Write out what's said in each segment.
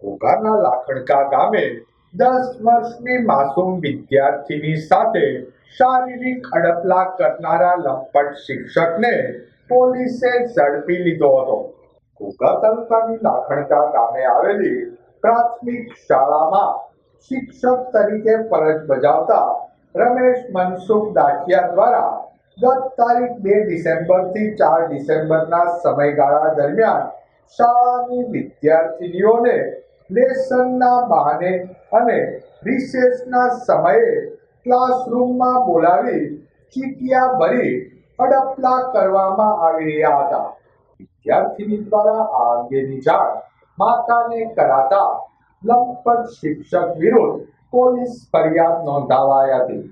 ઘોઘાના લાખણકા ગામે દસ વર્ષની માસૂમ વિદ્યાર્થીની સાથે શારીરિક અડપલા કરનારા લંપટ શિક્ષકને પોલીસે ઝડપી લીધો હતો. ઘોઘા તાલુકાની લાખણકા ગામે આવેલી પ્રાથમિક શાળામાં શિક્ષક તરીકે ફરજ બજાવતા રમેશ મનસુખ દાઠિયા દ્વારા ગત તારીખ બે ડિસેમ્બરથી ચાર ડિસેમ્બરના સમયગાળા દરમિયાન શાળાની વિદ્યાર્થીનીઓને લેસનના બહાને અને રિસેસના સમયે ક્લાસરૂમમાં બોલાવી ચીટિયા ભરી અડપલા કરવામાં આવી રહ્યા હતા. વિદ્યાર્થીની દ્વારા આ અંગેની જાણ માતાને કરાતા લંપટ શિક્ષક વિરુદ્ધ પોલીસ ફરિયાદ નોંધાવાઈ હતી.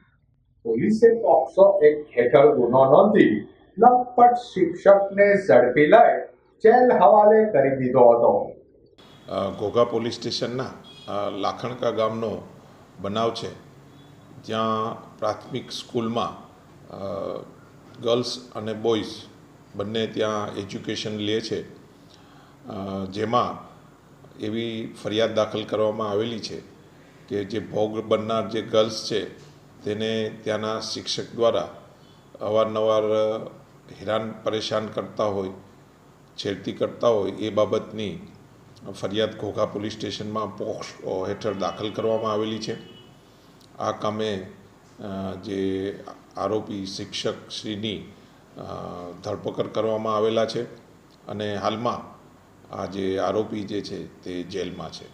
પોલીસે પોક્સો એક હેઠળ ગુનો નોંધી લંપટ શિક્ષકને ઝડપી લઈ જેલ હવાલે કરી દીધો હતો. ઘોઘા પોલીસ સ્ટેશનના લાખણકા ગામનો બનાવ છે. જ્યાં પ્રાથમિક સ્કૂલમાં ગર્લ્સ અને બોયઝ બંને ત્યાં એજ્યુકેશન લે છે. જેમાં એવી ફરિયાદ દાખલ કરવામાં આવેલી છે કે જે ભોગ બનનાર જે ગર્લ્સ છે, તેને ત્યાંના શિક્ષક દ્વારા અવારનવાર હેરાન પરેશાન કરતા હોય, છેડતી કરતા હોય એ બાબતની ફરિયાદ ઘોઘા પોલીસ સ્ટેશનમાં પોક્સ હેઠળ દાખલ કરવામાં આવેલી છે. આ કામે જે આરોપી શિક્ષક શ્રીની ધરપકડ કરવામાં આવેલા છે અને હાલમાં આ જે આરોપી જે છે તે જેલમાં છે.